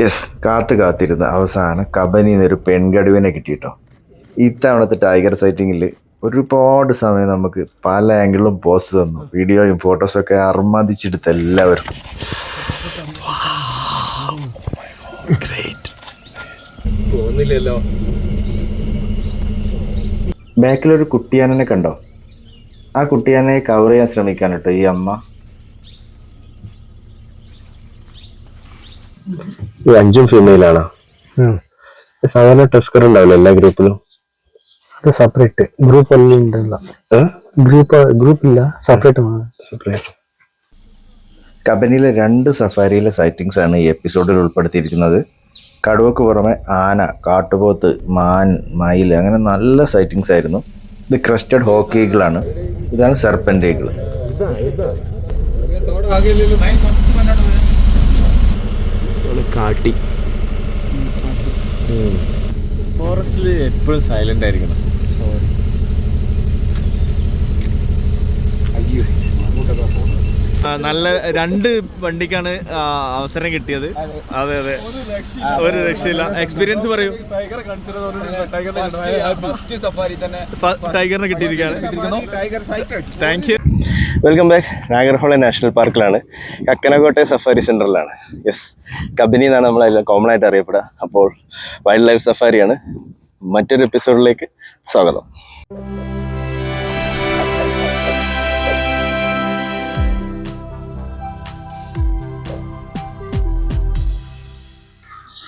Yes കാത്തു കാത്തിരുന്ന് അവസാനം കബനിന്ന് ഒരു പെൺകടുവിനെ കിട്ടിയിട്ടോ. ഇത്തവണത്തെ ടൈഗർ സൈറ്റിങ്ങിൽ ഒരുപാട് സമയം നമുക്ക് പല ആംഗിളും പോസ്റ്റ് തന്നു. വീഡിയോയും ഫോട്ടോസൊക്കെ അർമാദിച്ചെടുത്ത എല്ലാവരും. തോന്നില്ലല്ലോ. ബാക്കിലൊരു കുട്ടിയാനനെ കണ്ടോ? ആ കുട്ടിയാനെ കവർ ചെയ്യാൻ ശ്രമിക്കാനട്ടോ ഈ അമ്മ? ഈ അഞ്ചും ഫീമെയിലാണ് സാധാരണ ടെസ്കർ ഉണ്ടാവില്ല എല്ലാ ഗ്രൂപ്പിലും? അത് സെപ്പറേറ്റ് ഗ്രൂപ്പ് ഒന്നും ഉണ്ടല്ല ഗ്രൂപ്പ് ഗ്രൂപ്പ് ഇല്ല. സെപ്പറേറ്റ് സെപ്പറേറ്റ് കബനിയിലെ രണ്ട് സഫാരിയിലെ സൈറ്റിങ്സ് ആണ് ഈ എപ്പിസോഡിൽ ഉൾപ്പെടുത്തിയിരിക്കുന്നത്. കടുവക്ക് പുറമെ ആന കാട്ടുപോത്ത് മാൻ മയിൽ അങ്ങനെ നല്ല സൈറ്റിങ്സ് ആയിരുന്നു. ഇത് ക്രസ്റ്റഡ് ഹോക്കി ഈഗിളാണ് ഇതാണ് സെർപ്പന്റ് ഈഗിൾ കാട്ടി. ഫോറസ്റ്റിൽ എപ്പോഴും സൈലന്റ് ആയിരിക്കണം. ആ, നല്ല രണ്ട് വണ്ടിക്കാണ് അവസരം കിട്ടിയത്. അതെ. അതെ ഒരു രക്ഷയില്ല. എക്സ്പീരിയൻസ് പറയൂ. ടൈഗറിനെ കിട്ടിയിരിക്കുകയാണ്. Thank you welcome back Nagarhole national പാർക്കിലാണ് Kakanakote safari സെന്ററിലാണ് യെസ് കബനി എന്നാണ് നമ്മളെല്ലാം കോമൺ ആയിട്ട് അറിയപ്പെടുക. അപ്പോൾ വൈൽഡ് ലൈഫ് സഫാരിയാണ് മറ്റൊരു എപ്പിസോഡിലേക്ക് സ്വാഗതം.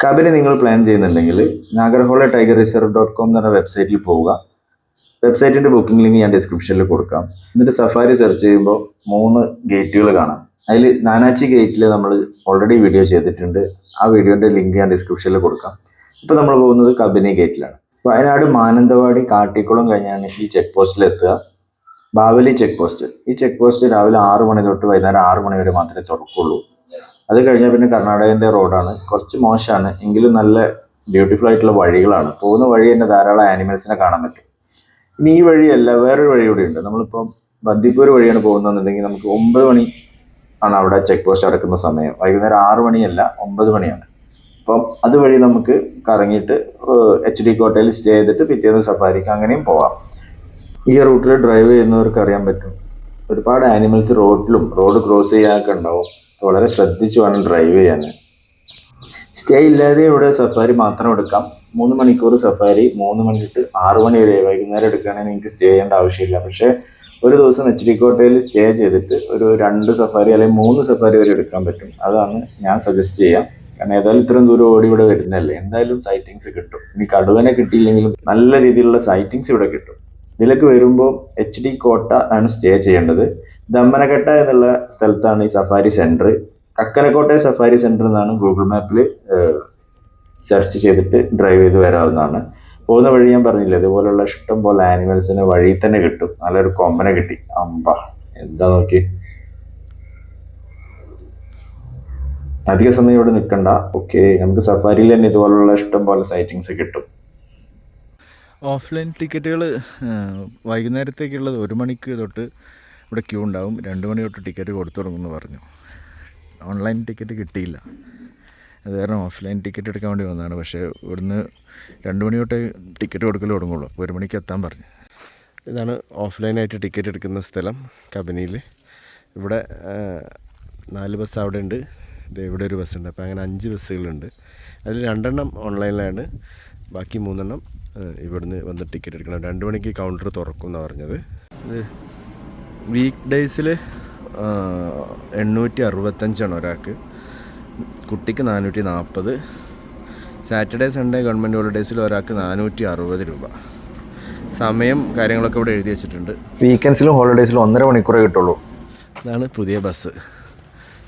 കബിനി നിങ്ങൾ പ്ലാൻ ചെയ്യുന്നുണ്ടെങ്കിൽ Nagarhole tiger reserve dot com എന്ന് വെബ്സൈറ്റിൽ പോവുക. വെബ്സൈറ്റിന്റെ ബുക്കിംഗ് ലിങ്ക് ഞാൻ ഡിസ്ക്രിപ്ഷനിൽ കൊടുക്കാം. എന്നിട്ട് സഫാരി സെർച്ച് ചെയ്യുമ്പോൾ മൂന്ന് ഗേറ്റുകൾ കാണാം. അതിൽ നാനാച്ചി ഗേറ്റിൽ നമ്മൾ ഓൾറെഡി വീഡിയോ ചെയ്തിട്ടുണ്ട്. ആ വീഡിയോന്റെ ലിങ്ക് ഞാൻ ഡിസ്ക്രിപ്ഷനിൽ കൊടുക്കാം. ഇപ്പോൾ നമ്മൾ പോകുന്നത് കബനി ഗേറ്റിലാണ് വയനാട് മാനന്തവാടി കാട്ടിക്കുളം കഴിഞ്ഞാണ് ഈ ചെക്ക് പോസ്റ്റിൽ എത്തുക. ബാവലി ചെക്ക് പോസ്റ്റ് ഈ ചെക്ക് പോസ്റ്റ് രാവിലെ ആറ് മണി തൊട്ട് വൈകുന്നേരം ആറ് മണി വരെ മാത്രമേ തുറക്കുള്ളൂ. അത് കഴിഞ്ഞാൽ പിന്നെ കർണാടകന്റെ റോഡാണ് കുറച്ച് മോശമാണ്. എങ്കിലും നല്ല ബ്യൂട്ടിഫുൾ ആയിട്ടുള്ള വഴികളാണ്. പോകുന്ന വഴി തന്നെ ധാരാളം ആനിമൽസിനെ കാണാൻ പറ്റും. ഇനി ഈ വഴിയല്ല വേറൊരു വഴി കൂടി ഉണ്ട്. നമ്മളിപ്പം ബന്ദിപ്പൂർ വഴിയാണ് പോകുന്നതെന്നുണ്ടെങ്കിൽ നമുക്ക് ഒമ്പത് മണി ആണ് അവിടെ ചെക്ക് പോസ്റ്റ് അടക്കുന്ന സമയം. വൈകുന്നേരം ആറ് മണിയല്ല ഒമ്പത് മണിയാണ്. അപ്പം അതുവഴി നമുക്ക് കറങ്ങിയിട്ട് എച്ച് ഡി കോട്ടയിൽ സ്റ്റേ ചെയ്തിട്ട് പിറ്റേന്ന് സഫാരിക്ക് അങ്ങനെയും പോവാം. ഈ റൂട്ടിൽ ഡ്രൈവ് ചെയ്യുന്നവർക്ക് അറിയാൻ പറ്റും. ഒരുപാട് ആനിമൽസ് റോഡിലും റോഡ് ക്രോസ് ചെയ്യാനൊക്കെ ഉണ്ടാവും. വളരെ ശ്രദ്ധിച്ച് വേണം ഡ്രൈവ് ചെയ്യാൻ. സ്റ്റേ ഇല്ലാതെ ഇവിടെ സഫാരി മാത്രം എടുക്കാം. മൂന്ന് മണിക്കൂർ സഫാരി മൂന്ന് മണി ആറ് മണി വരെ വൈകുന്നേരം എടുക്കുകയാണെങ്കിൽ നിങ്ങൾക്ക് സ്റ്റേ ചെയ്യേണ്ട ആവശ്യമില്ല. പക്ഷേ ഒരു ദിവസം എച്ച് ഡി കോട്ടയിൽ സ്റ്റേ ചെയ്തിട്ട് ഒരു രണ്ട് സഫാരി അല്ലെങ്കിൽ മൂന്ന് സഫാരി വരെ എടുക്കാൻ പറ്റും. അതാണ് ഞാൻ സജസ്റ്റ് ചെയ്യാം. കാരണം ഏതായാലും ഇത്രയും ദൂരം ഓടി ഇവിടെ വരുന്നല്ലേ എന്തായാലും സൈറ്റിങ്സ് കിട്ടും. ഇനി കടുവനെ കിട്ടിയില്ലെങ്കിലും നല്ല രീതിയിലുള്ള സൈറ്റിങ്സ് ഇവിടെ കിട്ടും. ഇതിലേക്ക് വരുമ്പോൾ എച്ച് ഡി കോട്ട ആണ് സ്റ്റേ ചെയ്യേണ്ടത്. ദമ്മനഘട്ട എന്നുള്ള സ്ഥലത്താണ് ഈ safari centre Kakanakote safari centre എന്നാണ് ഗൂഗിൾ മാപ്പിൽ സെർച്ച് ചെയ്തിട്ട് ഡ്രൈവ് ചെയ്ത് വരാവുന്നതാണ്. പോകുന്ന വഴി ഞാൻ പറഞ്ഞില്ല ഇതുപോലുള്ള ഇഷ്ടം പോലെ ആനിമൽസിന് വഴി തന്നെ കിട്ടും. നല്ലൊരു കൊമ്പനെ കിട്ടി. അമ്പ എന്താ നോക്കി അധിക സമയം ഇവിടെ നിൽക്കണ്ട. ഓക്കെ നമുക്ക് സഫാരിയിൽ തന്നെ ഇതുപോലുള്ള ഇഷ്ടം പോലെ സൈറ്റിങ്സ് കിട്ടും. ഓഫ്ലൈൻ ടിക്കറ്റുകൾ വൈകുന്നേരത്തേക്കുള്ളത് ഒരു മണിക്ക് തൊട്ട് ഇവിടെ ക്യൂ ഉണ്ടാവും. രണ്ട് മണി തൊട്ട് ടിക്കറ്റ് കൊടുത്തു തുടങ്ങുമെന്ന് പറഞ്ഞു. ഓൺലൈൻ ടിക്കറ്റ് കിട്ടിയില്ല. അത് കാരണം ഓഫ്ലൈൻ ടിക്കറ്റ് എടുക്കാൻ വേണ്ടി വന്നതാണ്. പക്ഷേ ഇവിടുന്ന് രണ്ട് മണി തൊട്ട് ടിക്കറ്റ് കൊടുക്കൽ തുടങ്ങുള്ളൂ. അപ്പോൾ ഒരു മണിക്ക് എത്താൻ പറഞ്ഞു. ഇതാണ് ഓഫ്ലൈനായിട്ട് ടിക്കറ്റ് എടുക്കുന്ന സ്ഥലം കബനിയിൽ ഇവിടെ നാല് ബസ് അവിടെ ഉണ്ട്. ഇവിടെ ഒരു ബസ്സുണ്ട് അപ്പോൾ അങ്ങനെ അഞ്ച് ബസ്സുകളുണ്ട് അതിൽ രണ്ടെണ്ണം ഓൺലൈനിലാണ് ബാക്കി മൂന്നെണ്ണം ഇവിടുന്ന് വന്ന് ടിക്കറ്റ് എടുക്കണം. രണ്ട് മണിക്ക് കൗണ്ടർ തുറക്കും എന്നാണ് പറഞ്ഞത് വീക്ക് ഡേയ്സിൽ എണ്ണൂറ്റി അറുപത്തഞ്ചാണ് ഒരാൾക്ക്. കുട്ടിക്ക് നാനൂറ്റി നാൽപ്പത് സാറ്റർഡേ സൺഡേ ഗവൺമെന്റ് ഹോളിഡേയ്സിൽ ഒരാൾക്ക് നാനൂറ്റി അറുപത് രൂപ. സമയം കാര്യങ്ങളൊക്കെ ഇവിടെ എഴുതി വെച്ചിട്ടുണ്ട്. വീക്കെൻഡ്സിലും ഹോളിഡേയ്സിലും ഒന്നര മണിക്കൂറേ കിട്ടുള്ളൂ. ഇതാണ് പുതിയ ബസ്.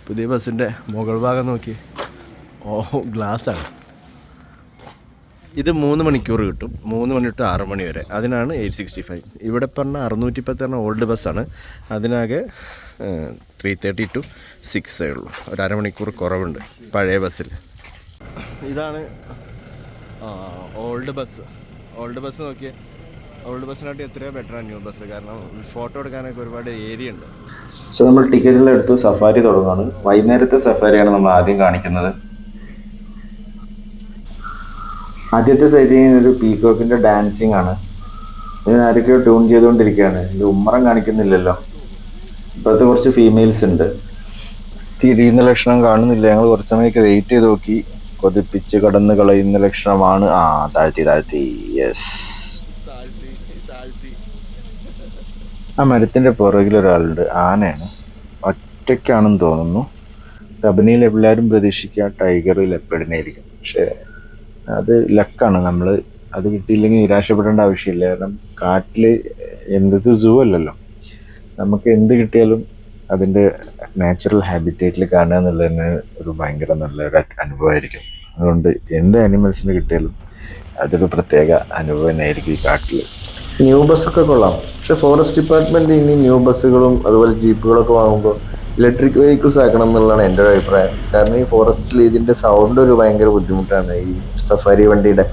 പുതിയ ബസ്സിന്റെ മുകൾ ഭാഗം നോക്കി. ഓ ഗ്ലാസ്സാണ്. ഇത് മൂന്ന് മണിക്കൂർ കിട്ടും. മൂന്ന് മണി തൊട്ട് ആറ് മണി വരെ. അതിനാണ് എയ്റ്റ് സിക്സ്റ്റി ഫൈവ്. ഇവിടെ പറഞ്ഞ അറുന്നൂറ്റി പത്ത് പറഞ്ഞ ഓൾഡ് ബസ്സാണ്. അതിനാകെ ത്രീ തേർട്ടി ടു സിക്സേ ഉള്ളൂ. ഒരു അരമണിക്കൂർ കുറവുണ്ട് പഴയ ബസ്സിൽ. ഇതാണ് ഓൾഡ് ബസ് ഓൾഡ് ബസ് നോക്കിയേ ഓൾഡ് ബസ്സിനായിട്ട് എത്രയോ ബെറ്ററാണ് ന്യൂ ബസ് കാരണം ഫോട്ടോ എടുക്കാനൊക്കെ ഒരുപാട് ഏരിയ ഉണ്ട്. സോ നമ്മൾ ടിക്കറ്റിൽ എടുത്തു. സഫാരി തുടങ്ങുകയാണ്. വൈകുന്നേരത്തെ സഫാരിയാണ് നമ്മൾ ആദ്യം കാണിക്കുന്നത്. ആദ്യത്തെ സൈറ്റിൽ ഒരു പീകോക്കിന്റെ ഡാൻസിങ് ആണ്. ഇതിനാരൊക്കെയോ ട്യൂൺ ചെയ്തുകൊണ്ടിരിക്കുകയാണ്. ഇത് ഉമ്മറം കാണിക്കുന്നില്ലല്ലോ. ഇപ്പോഴത്തെ കുറച്ച് ഫീമെയിൽസ് ഉണ്ട്. തിരിയുന്ന ലക്ഷണം കാണുന്നില്ല. ഞങ്ങൾ കുറച്ച് സമയമൊക്കെ വെയിറ്റ് ചെയ്ത് നോക്കി. കൊതിപ്പിച്ച് കടന്ന് കളയുന്ന ലക്ഷണമാണ്. ആ താഴ്ത്തി താഴ്ത്തി. യെസ് ആ മരത്തിന്റെ പുറകിൽ ഒരാളുണ്ട്. ആനയാണ്. ഒറ്റയ്ക്കാണെന്ന് തോന്നുന്നു. കബനിയിൽ എല്ലാവരും പ്രതീക്ഷിക്കുക ടൈഗർ ലെപ്പേഡിനെ ആയിരിക്കും പക്ഷേ അത് ലക്കാണ് നമ്മൾ അത് കിട്ടിയില്ലെങ്കിൽ നിരാശപ്പെടേണ്ട ആവശ്യമില്ല. കാരണം കാട്ടിൽ എന്ത് സൂ അല്ലല്ലോ. നമുക്ക് എന്ത് കിട്ടിയാലും അതിന്റെ നാച്ചുറൽ ഹാബിറ്റേറ്റിൽ കാണുക എന്നുള്ളത് തന്നെ ഒരു ഭയങ്കര നല്ല ഒരു അനുഭവമായിരിക്കും. അതുകൊണ്ട് എന്ത് ആനിമൽസിന് കിട്ടിയാലും അതൊരു പ്രത്യേക അനുഭവം തന്നെയായിരിക്കും ഈ കാട്ടിൽ ന്യൂ ബസ്സൊക്കെ കൊള്ളാം. പക്ഷെ ഫോറസ്റ്റ് ഡിപ്പാർട്ട്മെന്റ് ഇനി ന്യൂ ബസ്സുകളും അതുപോലെ ജീപ്പുകളൊക്കെ വാങ്ങുമ്പോൾ ഇലക്ട്രിക് വെഹിക്കിൾസ് ആക്കണം എന്നുള്ളതാണ് എന്റെ ഒരു അഭിപ്രായം. കാരണം ഈ ഫോറസ്റ്റിൽ ഇതിന്റെ സൗണ്ട് ഒരു ഭയങ്കര ബുദ്ധിമുട്ടാണ്. ഈ സഫാരി വണ്ടിയുടെ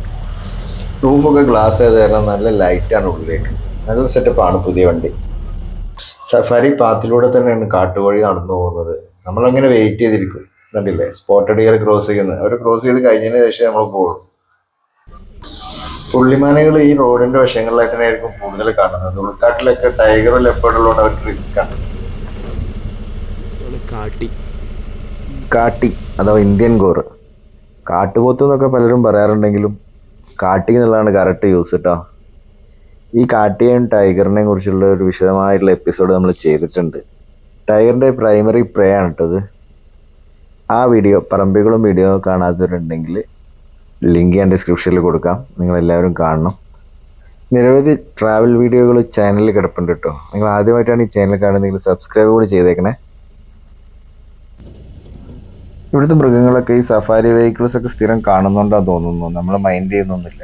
റൂഫൊക്കെ ഗ്ലാസ് ആയത് കാരണം നല്ല ലൈറ്റാണ് ഉള്ളിലേക്ക്. നല്ല സെറ്റപ്പാണ് പുതിയ വണ്ടി. സഫാരി പാത്തിലൂടെ തന്നെയാണ് കാട്ടുവഴി നടന്നു പോകുന്നത്. നമ്മളങ്ങനെ വെയിറ്റ് ചെയ്തിരിക്കും. കണ്ടില്ലേ? സ്പോട്ടഡ് ഇയർ ക്രോസ് ചെയ്യുന്നത്. അവർ ക്രോസ് ചെയ്ത് കഴിഞ്ഞതിന് ശേഷം നമ്മൾ പോകും പുള്ളിമാനകൾ ഈ റോഡിന്റെ വശങ്ങളിലൊക്കെ ആയിരിക്കും കൂടുതൽ കാണുന്നത്. ഉൾക്കാട്ടിലൊക്കെ ടൈഗറും ലെപ്പേർഡുള്ളതുകൊണ്ട് അവർക്ക് റിസ്ക് ആണ്. കാട്ടി. കാട്ടി അഥവാ ഇന്ത്യൻ ഗോറ് കാട്ടുപോത്ത് എന്നൊക്കെ പലരും പറയാറുണ്ടെങ്കിലും കാട്ടി എന്നുള്ളതാണ് കറക്റ്റ് യൂസ് കേട്ടോ ഈ കാട്ടിയും ടൈഗറിനെയും കുറിച്ചുള്ള ഒരു വിശദമായിട്ടുള്ള എപ്പിസോഡ് നമ്മൾ ചെയ്തിട്ടുണ്ട്. ടൈഗറിന്റെ പ്രൈമറി പ്രേ ആണ് കേട്ടത് ആ വീഡിയോ പറമ്പികളും വീഡിയോ കാണാത്തവരുണ്ടെങ്കിൽ ലിങ്ക് ഞാൻ ഡിസ്ക്രിപ്ഷനിൽ കൊടുക്കാം. നിങ്ങളെല്ലാവരും കാണണം. നിരവധി ട്രാവൽ വീഡിയോകൾ ചാനലിൽ കിടപ്പുണ്ട് കേട്ടോ നിങ്ങൾ ആദ്യമായിട്ടാണ് ഈ ചാനൽ കാണുന്നതെങ്കിൽ സബ്സ്ക്രൈബ് കൂടി ചെയ്തേക്കണേ. ഇവിടുത്തെ മൃഗങ്ങളൊക്കെ ഈ സഫാരി വെഹിക്കിൾസ് ഒക്കെ സ്ഥിരം കാണുന്നുണ്ടാന്ന് തോന്നുന്നു. നമ്മൾ മൈൻഡ് ചെയ്യുന്നൊന്നുമില്ല.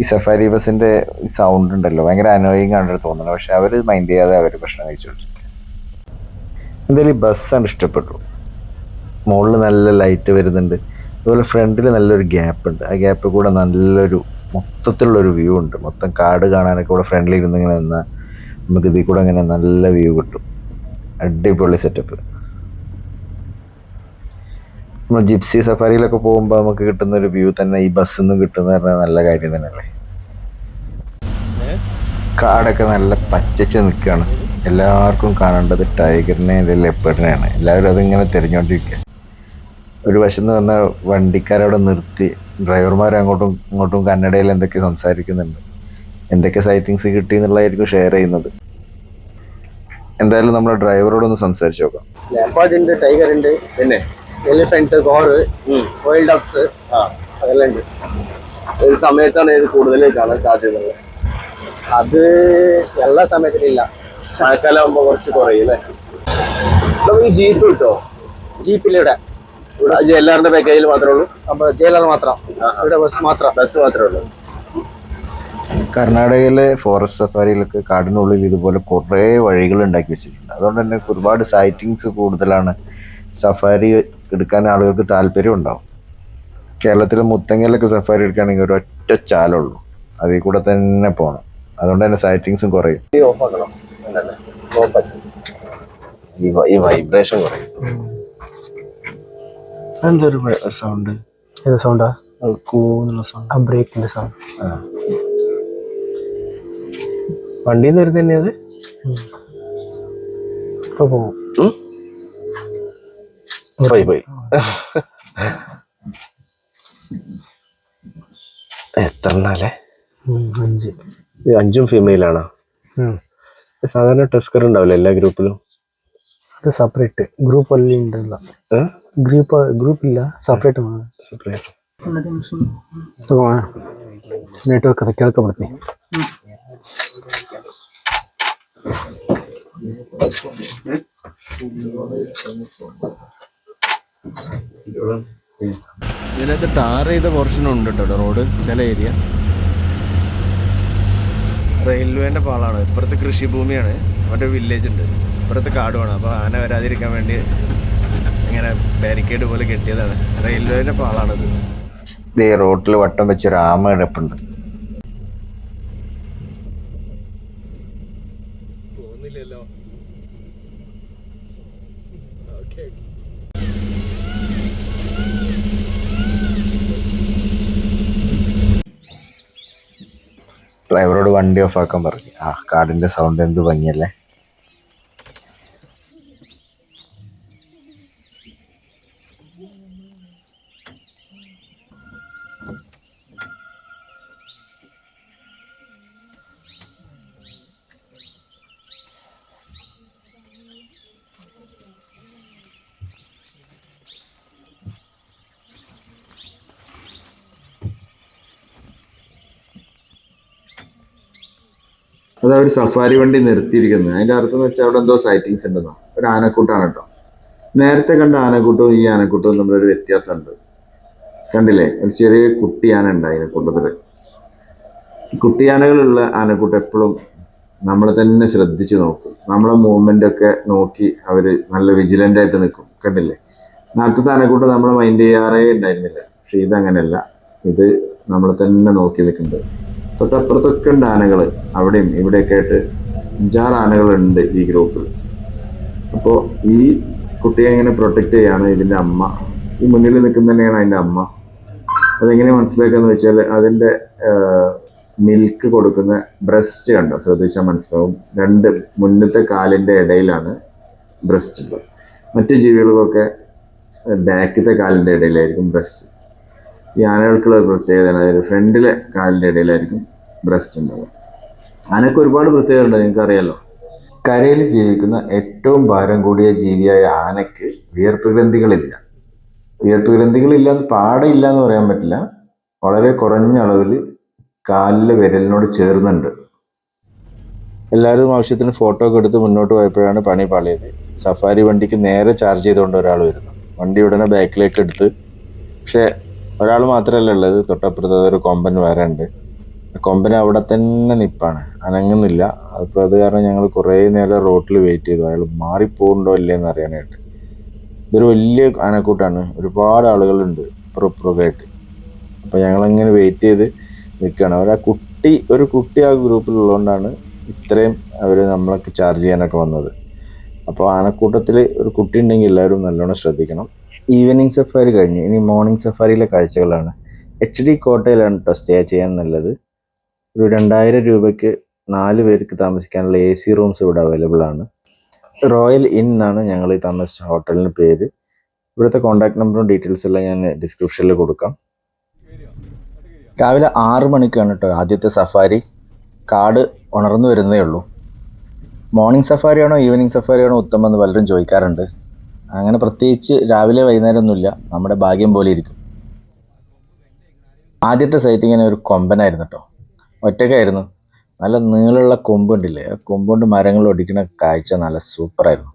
ഈ സഫാരി ബസ്സിന്റെ സൗണ്ട് ഉണ്ടല്ലോ ഭയങ്കര അനോയിങ് ആണ് തോന്നുന്നത് പക്ഷെ അവർ മൈൻഡ് ചെയ്യാതെ അവർ ഭക്ഷണം കഴിച്ചോണ്ടിരിക്കുക എന്തായാലും ഈ ബസ്സാണ് ഇഷ്ടപ്പെട്ടു. മുകളിൽ നല്ല ലൈറ്റ് വരുന്നുണ്ട്. അതുപോലെ ഫ്രണ്ടിൽ നല്ലൊരു ഗ്യാപ്പ് ഉണ്ട്. ആ ഗ്യാപ്പ് കൂടെ നല്ലൊരു മൊത്തത്തിലുള്ളൊരു വ്യൂ ഉണ്ട്. മൊത്തം കാട് കാണാനൊക്കെ കൂടെ ഫ്രണ്ടിൽ ഇരുന്ന് ഇങ്ങനെ നിന്നാൽ നമുക്ക് ഇതിൽ കൂടെ ഇങ്ങനെ നല്ല വ്യൂ കിട്ടും. അടിപൊളി സെറ്റപ്പ് നമ്മൾ ജിപ്സി സഫാരിയിലൊക്കെ പോകുമ്പോൾ നമുക്ക് കിട്ടുന്ന ഒരു വ്യൂ തന്നെ ഈ ബസ്സിൽ നിന്ന് കിട്ടുന്ന പറഞ്ഞാൽ നല്ല കാര്യം തന്നെയല്ലേ? കാടൊക്കെ നല്ല പച്ചച്ച് നിൽക്കുകയാണ് എല്ലാവർക്കും കാണേണ്ടത് ടൈഗറിനെ അല്ലെങ്കിൽ ലെപ്പേഡിനെയാണ് എല്ലാവരും അതിങ്ങനെ തിരഞ്ഞുകൊണ്ടിരിക്കുക ഒരു വശത്ത് വന്ന വണ്ടിക്കാരവിടെ നിർത്തി ഡ്രൈവർമാർ അങ്ങോട്ടും ഇങ്ങോട്ടും കന്നഡയിൽ എന്തൊക്കെ സംസാരിക്കുന്നുണ്ട് എന്തൊക്കെ സൈറ്റിങ്സ് കിട്ടി എന്നുള്ളതായിരിക്കും ഷെയർ ചെയ്യുന്നത്. എന്തായാലും നമ്മുടെ ഡ്രൈവറോടൊന്ന് സംസാരിച്ചു നോക്കാം. ടൈഗർ ഉണ്ട് പിന്നെ എലിഫന്റ് ഗോറ് വൈൽഡ് ഡോഗ്സ് അതെല്ലാം ഉണ്ട്. ഏത് സമയത്താണ് ഇത് കൂടുതൽ കാണാൻ സാധ്യതയുള്ളത് അത് എല്ലാ സമയത്തിലില്ല ഇല്ല. മഴക്കാലം ആകുമ്പോൾ കുറച്ച് കുറയും അല്ലേ? നമുക്ക് ജീപ്പ് കിട്ടോ? ജീപ്പിലിവിടെ. ഇവിടെ ജയിലറിന്റെ പാക്കേജിൽ മാത്രമേ ഉള്ളൂ? അപ്പൊ ജയിലർ മാത്രം. ഇവിടെ ബസ് മാത്രം. ബസ് മാത്രമേ ഉള്ളൂ. കർണാടകയിലെ ഫോറസ്റ്റ് സഫാരിയിലൊക്കെ കാടിനുള്ളിൽ ഇതുപോലെ കുറേ വഴികൾ ഉണ്ടാക്കി വെച്ചിട്ടുണ്ട്. അതുകൊണ്ട് തന്നെ ഒരുപാട് സൈറ്റിങ്സ് കൂടുതലാണ് സഫാരി എടുക്കാൻ ആളുകൾക്ക് താല്പര്യം ഉണ്ടാവും. കേരളത്തിലെ മുത്തങ്ങയിലൊക്കെ സഫാരി എടുക്കുകയാണെങ്കിൽ ഒരു ഒറ്റ ചാലുള്ളൂ. അതിൽ കൂടെ തന്നെ പോകണം അതുകൊണ്ട് തന്നെ സൈറ്റിങ്സും കുറയും. ഈ വൈബ്രേഷൻ കുറയും. എന്തൊരു സൗണ്ട് ഏത് സൗണ്ടാ കൂന്നുള്ള സൗണ്ട് ആ ബ്രേക്കിന്റെ സൗണ്ട് വണ്ടിയിൽ നിന്ന് വരുന്നത് തന്നെയത് ഇപ്പൊ പോകും പോയി പോയി എത്ര എണ്ണല്ലേ ഉം, അഞ്ച് ഇത് അഞ്ചും ഫീമെയിൽ ആണോ ഉം. സാധാരണ ടെസ്കർ ഉണ്ടാവില്ല എല്ലാ ഗ്രൂപ്പിലും അത് സെപ്പറേറ്റ് ഗ്രൂപ്പ് ಅಲ್ಲಿ ഉണ്ടല്ല ഗ്രൂപ്പ് ഗ്രൂപ്പ് ಇಲ್ಲ ಸಪ್ರೇಟ್ ನೆಟ್ವರ್ಕ್ ಅದ ಕೇಳ್ಕೊಬಿಡ್ತೀನಿ ഇതിനകത്ത് ടാർ ചെയ്ത പോർഷനും ഉണ്ട് കേട്ടോ റോഡ് ചില ഏരിയ റെയിൽവേന്റെ പാളാണ്. ഇപ്പുറത്ത് കൃഷിഭൂമിയാണ്. മറ്റേ വില്ലേജ് ഉണ്ട്. ഇപ്പുറത്ത് കാടുമാണ്. അപ്പോൾ ആന വരാതിരിക്കാൻ വേണ്ടി ഇങ്ങനെ ബാരിക്കേഡ് പോലെ കെട്ടിയതാണ്. റെയിൽവേന്റെ റെയിൽവേന്റെ ഈ റോട്ടിൽ വട്ടം വെച്ച് ആമ കിടപ്പുണ്ട്. ഡ്രൈവറോട് വണ്ടി ഓഫാക്കാൻ പറഞ്ഞു. ആ കാടിന്റെ സൗണ്ട് എന്ത് ഭംഗിയല്ലേ? അത് അവർ സഫാരി വണ്ടി നിർത്തിയിരിക്കുന്നത്. അതിന്റെ അർത്ഥം എന്ന് വെച്ചാൽ അവിടെ എന്തോ സൈറ്റിങ്സ് ഉണ്ടെന്നോ. ഒരു ആനക്കൂട്ടാണ് കേട്ടോ. നേരത്തെ കണ്ട ആനക്കൂട്ടവും ഈ ആനക്കൂട്ടവും തമ്മിലൊരു വ്യത്യാസമുണ്ട്. കണ്ടില്ലേ? ഒരു ചെറിയ കുട്ടിയാന ഉണ്ട് അതിനെ കൂട്ടത്തിൽ കുട്ടിയാനകളുള്ള ആനക്കൂട്ടം എപ്പോഴും നമ്മളെ തന്നെ ശ്രദ്ധിച്ച് നോക്കും. നമ്മളെ മൂവ്മെന്റ് ഒക്കെ നോക്കി അവർ നല്ല വിജിലന്റ് ആയിട്ട് നിൽക്കും കണ്ടില്ലേ? നേരത്തെ ആനക്കൂട്ടം നമ്മളെ മൈൻഡ് ചെയ്യാറേ ഉണ്ടായിരുന്നില്ല. പക്ഷേ ഇതങ്ങനെയല്ല ഇത് നമ്മളെ തന്നെ നോക്കി നിൽക്കുന്നുണ്ട് തൊട്ടപ്പുറത്തൊക്കെ ഉണ്ട് ആനകൾ അവിടെയും ഇവിടെയൊക്കെ ആയിട്ട് അഞ്ചാറ് ആനകളുണ്ട് ഈ ഗ്രൂപ്പിൽ അപ്പോൾ ഈ കുട്ടിയെ എങ്ങനെ പ്രൊട്ടക്ട് ചെയ്യാണ് ഇതിന്റെ അമ്മ. ഈ മുന്നിൽ നിൽക്കുന്ന തന്നെയാണ് അതിന്റെ അമ്മ. അതെങ്ങനെ മനസ്സിലാക്കാന്ന് വെച്ചാൽ അതിന്റെ മിൽക്ക് കൊടുക്കുന്ന ബ്രസ്റ്റ് കണ്ടോ? ശ്രദ്ധിച്ചാൽ മനസ്സിലാവും. രണ്ട് മുന്നത്തെ കാലിന്റെ ഇടയിലാണ് ബ്രസ്റ്റ് ഉള്ളത്. മറ്റ് ജീവികൾക്കൊക്കെ ബാക്കിത്തെ കാലിന്റെ ഇടയിലായിരിക്കും ബ്രസ്റ്റ് ഈ ആനകൾക്കുള്ള പ്രത്യേകത അതായത് ഫ്രണ്ടിലെ കാലിന്റെ ഇടയിലായിരിക്കും ബ്രസ്റ്റ് ഉണ്ടാവുക. ആനക്ക് ഒരുപാട് പ്രത്യേകത ഉണ്ട് നിങ്ങൾക്ക് അറിയാലോ കരയിൽ ജീവിക്കുന്ന ഏറ്റവും ഭാരം കൂടിയ ജീവിയായ ആനയ്ക്ക് വിയർപ്പ് ഗ്രന്ഥികളില്ല. വിയർപ്പ് ഗ്രന്ഥികളില്ല പാടെ ഇല്ല എന്ന് പറയാൻ പറ്റില്ല. വളരെ കുറഞ്ഞ അളവിൽ കാലിലെ വിരലിനോട് ചേർന്നുണ്ട്. എല്ലാവരും ആവശ്യത്തിന് ഫോട്ടോ ഒക്കെ എടുത്ത് മുന്നോട്ട് പോയപ്പോഴാണ് പണി പാളിയത്. സഫാരി വണ്ടിക്ക് നേരെ ചാർജ് ചെയ്തുകൊണ്ട് ഒരാൾ വരുന്നു. വണ്ടി ഉടനെ ബാക്കിലേക്ക് എടുത്ത്. പക്ഷേ ഒരാൾ മാത്രമല്ല ഉള്ളത്. തൊട്ടപ്പുറത്ത് ഒരു കൊമ്പൻ വേറെ ഉണ്ട്. കൊമ്പൻ അവിടെ തന്നെ നിപ്പാണ്. അനങ്ങുന്നില്ല. അപ്പോൾ അത് കാരണം ഞങ്ങൾ കുറേ നേരം റോട്ടിൽ വെയിറ്റ് ചെയ്തു. അയാൾ മാറിപ്പോകുന്നുണ്ടോ ഇല്ലേന്ന് അറിയാനായിട്ട്. ഇതൊരു വലിയ ആനക്കൂട്ടാണ് ഒരുപാട് ആളുകളുണ്ട് ഇപ്പുറം ഇപ്പുറമൊക്കെ ആയിട്ട്. അപ്പോൾ ഞങ്ങളങ്ങനെ വെയിറ്റ് ചെയ്ത് നിൽക്കുകയാണ് അവർ ആ കുട്ടി ഒരു കുട്ടി ആ ഗ്രൂപ്പിലുള്ളതുകൊണ്ടാണ് ഇത്രയും അവർ നമ്മളൊക്കെ ചാർജ് ചെയ്യാനൊക്കെ വന്നത്. അപ്പോൾ ആനക്കൂട്ടത്തിൽ ഒരു കുട്ടി ഉണ്ടെങ്കിൽ എല്ലാവരും നല്ലോണം ശ്രദ്ധിക്കണം. ഈവനിങ് സഫാരി കഴിഞ്ഞ്. ഇനി മോർണിംഗ് സഫാരിയിലെ കാഴ്ചകളാണ്. എച്ച് ഡി കോട്ടയിലാണ് കേട്ടോ സ്റ്റേ ചെയ്യാൻ നല്ലത്. ഒരു രണ്ടായിരം രൂപയ്ക്ക് നാല് പേർക്ക് താമസിക്കാനുള്ള എ സി റൂംസ് ഇവിടെ അവൈലബിൾ ആണ്. റോയൽ ഇൻ എന്നാണ് ഞങ്ങൾ ഈ താമസിച്ച ഹോട്ടലിന് പേര്. ഇവിടുത്തെ കോൺടാക്ട് നമ്പറും ഡീറ്റെയിൽസ് എല്ലാം ഞാൻ ഡിസ്ക്രിപ്ഷനിൽ കൊടുക്കാം. രാവിലെ ആറ് മണിക്കാണ് കേട്ടോ ആദ്യത്തെ സഫാരി. കാട് ഉണർന്നു വരുന്നേ ഉള്ളൂ. മോർണിംഗ് സഫാരിയാണോ ഈവനിങ് സഫാരിയാണോ ഉത്തമം എന്ന് പലരും ചോദിക്കാറുണ്ട്. അങ്ങനെ പ്രത്യേകിച്ച് രാവിലെ വൈകുന്നേരം ഒന്നുമില്ല നമ്മുടെ ഭാഗ്യം പോലെ ഇരിക്കും. ആദ്യത്തെ സൈറ്റ് ഇങ്ങനെ ഒരു കൊമ്പനായിരുന്നു കേട്ടോ ഒറ്റക്കായിരുന്നു. നല്ല നീളമുള്ള കൊമ്പുണ്ടില്ലേ? ആ കൊമ്പുകൊണ്ട് മരങ്ങൾ ഒടിക്കുന്ന കാഴ്ച നല്ല സൂപ്പറായിരുന്നു.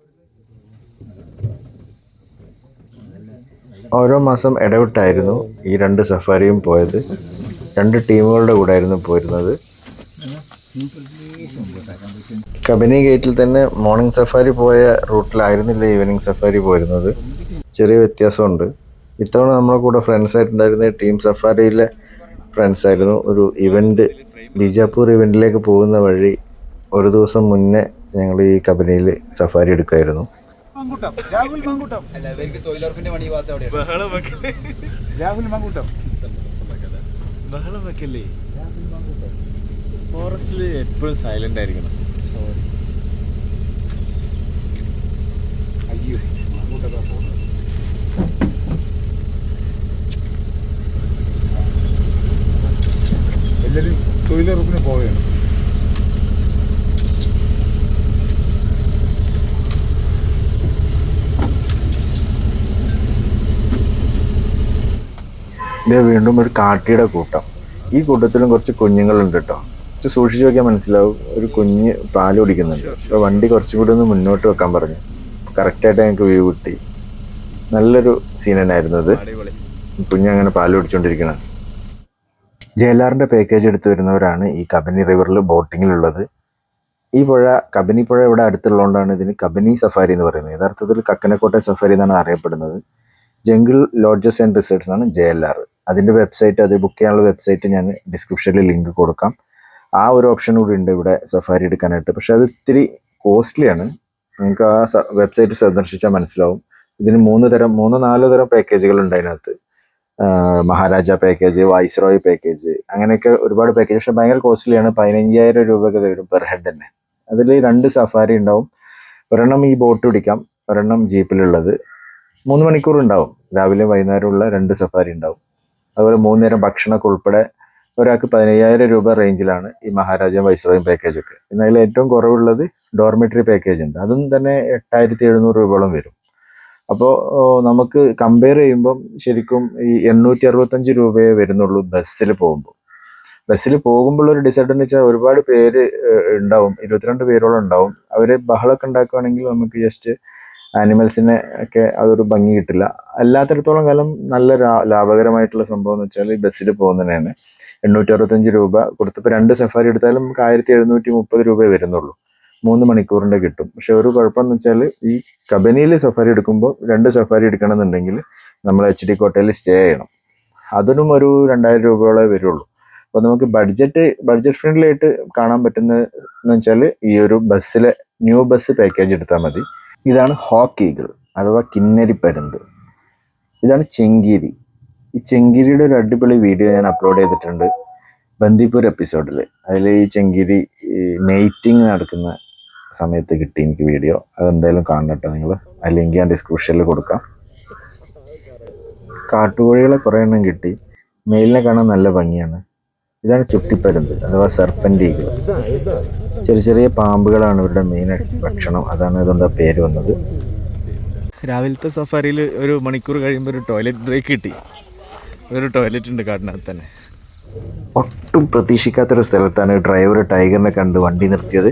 ഓരോ മാസം ഇടവിട്ടായിരുന്നു ഈ രണ്ട് സഫാരിയും പോയത്. രണ്ട് ടീമുകളുടെ കൂടെ ആയിരുന്നു പോയിരുന്നത്. കബനി ഗേറ്റിൽ തന്നെ മോർണിംഗ് സഫാരി പോയ റൂട്ടിലായിരുന്നില്ല ഈവനിങ് സഫാരി പോയിരുന്നത്. ചെറിയ വ്യത്യാസമുണ്ട്. ഇത്തവണ നമ്മുടെ കൂടെ ഫ്രണ്ട്സ് ആയിട്ടുണ്ടായിരുന്ന ടീം സഫാരിയിലെ ഫ്രണ്ട്സ് ആയിരുന്നു. ഒരു ഇവന്റ് ബിജാപ്പൂർ ഇവന്റിലേക്ക് പോകുന്ന വഴി ഒരു ദിവസം മുന്നേ ഞങ്ങൾ ഈ കബനിയിൽ സഫാരി എടുക്കുമായിരുന്നു. ബഹളം വെക്കല്ലേ? ഫോറസ്റ്റിൽ എപ്പോഴും സൈലന്റ് ആയിരിക്കണം. എല്ലാവരും തൊഴിലുറപ്പിന് പോവുകയാണ്. ഇത് വീണ്ടും ഒരു കാട്ടിയുടെ കൂട്ടം. ഈ കൂട്ടത്തിലും കുറച്ച് കുഞ്ഞുങ്ങളുണ്ട് കേട്ടോ. കുറച്ച് സൂക്ഷിച്ചു നോക്കിയാൽ മനസ്സിലാവും. ഒരു കുഞ്ഞ് പാൽ കുടിക്കുന്നുണ്ട്. അപ്പോൾ വണ്ടി കുറച്ചും കൂടി ഒന്ന് മുന്നോട്ട് വെക്കാൻ പറഞ്ഞു. കറക്റ്റായിട്ട് ഞങ്ങൾക്ക് വ്യൂ കിട്ടി. നല്ലൊരു സീൻ തന്നെയായിരുന്നു അത്. കുഞ്ഞങ്ങനെ പാൽ കുടിച്ചുകൊണ്ടിരിക്കണം ജയലാറിന്റെ പാക്കേജ് എടുത്ത് വരുന്നവരാണ് ഈ കബനി റിവറിൽ ബോട്ടിങ്ങിലുള്ളത്. ഈ പുഴ കബനി പുഴ ഇവിടെ അടുത്തുള്ളതുകൊണ്ടാണ് ഇതിന് കബനി സഫാരി എന്ന് പറയുന്നത്. യഥാർത്ഥത്തിൽ കക്കനക്കോട്ടെ സഫാരി എന്നാണ് അറിയപ്പെടുന്നത്. ജംഗിൾ ലോഡ്ജസ് ആൻഡ് റിസോർട്ട്സ് ആണ് ജെ എൽ ആർ അതിന്റെ വെബ്സൈറ്റ് അത് ബുക്ക് ചെയ്യാനുള്ള വെബ്സൈറ്റ് ഞാൻ ഡിസ്ക്രിപ്ഷനിൽ ലിങ്ക് കൊടുക്കാം. ആ ഒരു ഓപ്ഷൻ കൂടി ഉണ്ട് ഇവിടെ സഫാരി എടുക്കാനായിട്ട്. പക്ഷെ അത് ഇത്തിരി കോസ്റ്റ്ലിയാണ് നിങ്ങൾക്ക് ആ വെബ്സൈറ്റ് സന്ദർശിച്ചാൽ മനസ്സിലാവും. ഇതിന് മൂന്ന് തരം മൂന്ന് നാല് തരം പാക്കേജുകൾ ഉണ്ട് അതിനകത്ത്. മഹാരാജ പാക്കേജ് വൈസ്രോയ് പാക്കേജ് അങ്ങനെയൊക്കെ ഒരുപാട് പാക്കേജ് പക്ഷെ ഭയങ്കര കോസ്റ്റ്ലിയാണ് പതിനഞ്ചായിരം രൂപയൊക്കെ വരും പെർ ഹെഡ് തന്നെ. അതിൽ രണ്ട് സഫാരി ഉണ്ടാവും. ഒരെണ്ണം ഈ ബോട്ട് പിടിക്കാം. ഒരെണ്ണം ജീപ്പിലുള്ളത് മൂന്ന് മണിക്കൂർ ഉണ്ടാവും. രാവിലെ വൈകുന്നേരമുള്ള രണ്ട് സഫാരി ഉണ്ടാവും. അതുപോലെ മൂന്ന് നേരം ഭക്ഷണമൊക്കെ ഉൾപ്പെടെ ഒരാൾക്ക് പതിനയ്യായിരം രൂപ റേഞ്ചിലാണ് ഈ മഹാരാജ വൈസ്രോയും പാക്കേജ് എന്നാൽ ഏറ്റവും കുറവുള്ളത് ഡോർമെറ്ററി പാക്കേജ് ഉണ്ട്. അതും തന്നെ എട്ടായിരത്തി എഴുന്നൂറ് രൂപയോളം വരും. അപ്പോൾ നമുക്ക് കമ്പയർ ചെയ്യുമ്പം ശരിക്കും ഈ എണ്ണൂറ്റി അറുപത്തഞ്ച് രൂപയെ വരുന്നുള്ളൂ ബസ്സിൽ പോകുമ്പോൾ. ബസ്സിൽ പോകുമ്പോൾ ഒരു ഡിസഡ്വാന്റേജ് വെച്ചാൽ ഒരുപാട് പേര് ഉണ്ടാവും. ഇരുപത്തിരണ്ട് പേരോളം ഉണ്ടാവും. അവർ ബഹളമൊക്കെ ഉണ്ടാക്കുകയാണെങ്കിൽ നമുക്ക് ജസ്റ്റ് ആനിമൽസിനെ ഒക്കെ അതൊരു ഭംഗി കിട്ടില്ല. അല്ലാത്തിടത്തോളം കാലം നല്ല ലാഭകരമായിട്ടുള്ള സംഭവം എന്ന് വെച്ചാൽ ഈ ബസ്സിൽ പോകുന്നതിനാണ്. എണ്ണൂറ്റി അറുപത്തഞ്ച് രൂപ കൊടുത്തപ്പോൾ രണ്ട് സഫാരി എടുത്താലും നമുക്ക് ആയിരത്തി എഴുന്നൂറ്റി മുപ്പത് രൂപയെ വരുന്നുള്ളൂ. മൂന്ന് മണിക്കൂറിന്റെ കിട്ടും. പക്ഷെ ഒരു കുഴപ്പമെന്ന് വെച്ചാൽ ഈ കബനിയിൽ സഫാരി എടുക്കുമ്പോൾ രണ്ട് സഫാരി എടുക്കണമെന്നുണ്ടെങ്കിൽ നമ്മൾ എച്ച് ഡി കോട്ടയിൽ സ്റ്റേ ചെയ്യണം. അതിനും ഒരു രണ്ടായിരം രൂപയോളെ വരുള്ളൂ. അപ്പോൾ നമുക്ക് ബഡ്ജറ്റ് ബഡ്ജറ്റ് ഫ്രണ്ട്ലി ആയിട്ട് കാണാൻ പറ്റുന്നത് എന്ന് വെച്ചാൽ ഈ ഒരു ബസ്സിലെ ന്യൂ ബസ് പാക്കേജ് എടുത്താൽ മതി. ഇതാണ് ഹോക്ക് ഈഗിൾ അഥവാ കിന്നരി പരുന്ത് ഇതാണ് ചെങ്കിരി. ഈ ചെങ്കിരിയുടെ ഒരു അടിപൊളി വീഡിയോ ഞാൻ അപ്ലോഡ് ചെയ്തിട്ടുണ്ട് ബന്ദിപ്പൂർ എപ്പിസോഡിൽ അതിൽ ഈ ചെങ്കിരി മെയ്റ്റിംഗ് നടക്കുന്ന സമയത്ത് കിട്ടി എനിക്ക് വീഡിയോ. അതെന്തായാലും കാണട്ടെ നിങ്ങൾ ആ ലിങ്ക് ഞാൻ ഡിസ്ക്രിപ്ഷനിൽ കൊടുക്കാം. കാട്ടുകോഴികളെ കുറേ എണ്ണം കിട്ടി. മെയിലിനെ കാണാൻ നല്ല ഭംഗിയാണ്. ഇതാണ് ചുട്ടിപ്പരുന്ത് അഥവാ സർപ്പന്റെ ഈഗിൾ ചെറിയ ചെറിയ പാമ്പുകളാണ് ഇവരുടെ മെയിൻ ഭക്ഷണം. അതാണ് ഇതുകൊണ്ട് പേര് വന്നത്. രാവിലത്തെ സഫാരിയിൽ ഒരു മണിക്കൂർ കഴിയുമ്പോൾ ഒരു ടോയ്ലറ്റ് ബ്രേക്ക് കിട്ടി. ഒരു ടോയ്ലറ്റ് ഉണ്ട് കാട്ടിനകത്ത് തന്നെ. ഒട്ടും പ്രതീക്ഷിക്കാത്തൊരു സ്ഥലത്താണ് ഡ്രൈവർ ടൈഗറിനെ കണ്ട് വണ്ടി നിർത്തിയത്.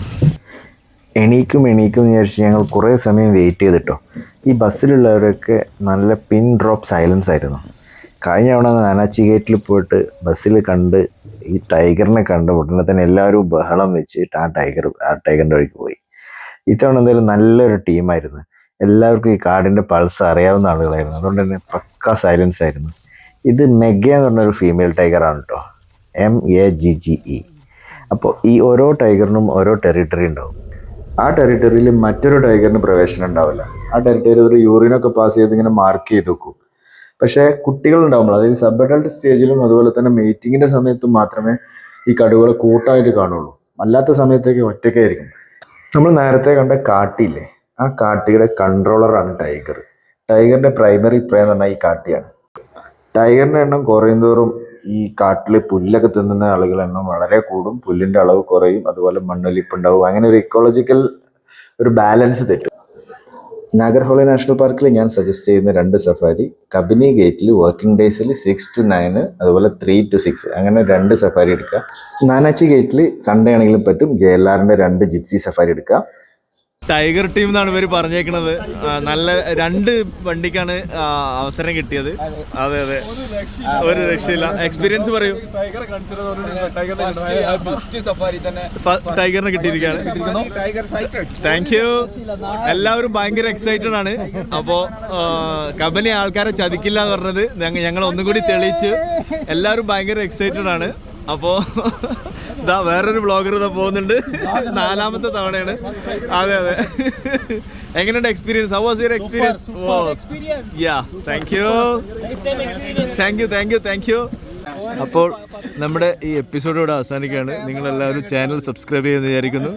എണീക്കും എണീക്കും എന്ന് വിചാരിച്ച് ഞങ്ങൾ കുറേ സമയം വെയിറ്റ് ചെയ്തിട്ടോ. ഈ ബസ്സിലുള്ളവരൊക്കെ നല്ല പിൻ ഡ്രോപ്പ് സൈലൻസ് ആയിരുന്നു. കഴിഞ്ഞ തവണ നാനാച്ചി ഗേറ്റിൽ പോയിട്ട് ബസ്സിൽ കണ്ട് ഈ ടൈഗറിനെ കണ്ട് ഉടനെ തന്നെ എല്ലാവരും ബഹളം വെച്ചിട്ട് ആ ടൈഗർ ആ ടൈഗറിന്റെ വഴിക്ക് പോയി. ഇത്തവണ എന്തായാലും നല്ലൊരു ടീമായിരുന്നു എല്ലാവർക്കും ഈ കാടിന്റെ പൾസ് അറിയാവുന്ന ആളുകളായിരുന്നു. അതുകൊണ്ട് തന്നെ പക്ക സൈലൻസ് ആയിരുന്നു. ഇത് മെഗ എന്ന് പറഞ്ഞൊരു ഫീമെയിൽ ടൈഗറാണ് കേട്ടോ M A G G E അപ്പോൾ ഈ ഓരോ ടൈഗറിനും ഓരോ ടെറിട്ടറി ഉണ്ടാവും. ആ ടെറിട്ടറിയിൽ മറ്റൊരു ടൈഗറിന് പ്രവേശനം ഉണ്ടാവില്ല. ആ ടെറിട്ടറി ഒരു യൂറിനൊക്കെ പാസ് ചെയ്ത് ഇങ്ങനെ മാർക്ക് ചെയ്ത് വെക്കും. പക്ഷേ കുട്ടികൾ ഉണ്ടാവുമ്പോൾ അതായത് സബ് അഡൾട്ട് സ്റ്റേജിലും അതുപോലെ തന്നെ മീറ്റിങ്ങിന്റെ സമയത്തും മാത്രമേ ഈ കടുവകളെ കൂട്ടായിട്ട് കാണുള്ളൂ. അല്ലാത്ത സമയത്തേക്ക് ഒറ്റയ്ക്കായിരിക്കും. നമ്മൾ നേരത്തെ കണ്ട കാട്ടിയില്ലേ? ആ കാട്ടിയുടെ കൺട്രോളറാണ് ടൈഗർ ടൈഗറിന്റെ പ്രൈമറി പ്രേ എന്ന് പറഞ്ഞാൽ ഈ കാട്ടിയാണ്. ടൈഗറിന്റെ എണ്ണം കുറയുന്തോറും ഈ കാട്ടിൽ പുല്ലൊക്കെ തിന്നുന്ന ആളുകൾ എണ്ണം വളരെ കൂടും. പുല്ലിന്റെ അളവ് കുറയും. അതുപോലെ മണ്ണൊലിപ്പ് ഉണ്ടാവും അങ്ങനെ ഒരു ഇക്കോളജിക്കൽ ഒരു ബാലൻസ് തെറ്റും. നാഗർഹോളി നാഷണൽ പാർക്കിൽ ഞാൻ സജസ്റ്റ് ചെയ്യുന്ന രണ്ട് സഫാരി കബിനി ഗേറ്റിൽ വർക്കിംഗ് ഡേയ്സിൽ സിക്സ് ടു നയന് അതുപോലെ ത്രീ ടു സിക്സ് അങ്ങനെ രണ്ട് സഫാരി എടുക്കാം നാനാച്ചി ഗേറ്റിൽ സൺഡേ ആണെങ്കിലും പറ്റും. ജെ എൽ ആറിന്റെ രണ്ട് ജിപ്സി സഫാരി എടുക്കുക. ടൈഗർ ടീം എന്നാണ് ഇവർ പറഞ്ഞേക്കണത്. നല്ല രണ്ട് വണ്ടിക്കാണ് അവസരം കിട്ടിയത്. അതെ അതെ. ഒരു രക്ഷയില്ല. എക്സ്പീരിയൻസ് പറയൂ. ടൈഗറിനെ കിട്ടിയിരിക്കുകയാണ്. താങ്ക് യു എല്ലാവരും ഭയങ്കര എക്സൈറ്റഡ് ആണ്. അപ്പോ കമ്പനി ആൾക്കാരെ ചതിക്കില്ല എന്ന് പറഞ്ഞത് ഞങ്ങൾ ഒന്നും കൂടി തെളിയിച്ചു എല്ലാവരും ഭയങ്കര എക്സൈറ്റഡ് ആണ്. അപ്പോ ഇതാ വേറൊരു ബ്ലോഗർ ഇതാ പോകുന്നുണ്ട്. നാലാമത്തെ തവണയാണ്. അതെ അതെ. എങ്ങനെയുണ്ട് experience how was your experience oh yeah thank you thank you thank you thank you അപ്പോൾ നമ്മുടെ ഈ എപ്പിസോഡ് ഇവിടെ അവസാനിക്കുകയാണ്. നിങ്ങളെല്ലാവരും ചാനൽ സബ്സ്ക്രൈബ് ചെയ്യുമെന്ന് വിചാരിക്കുന്നു.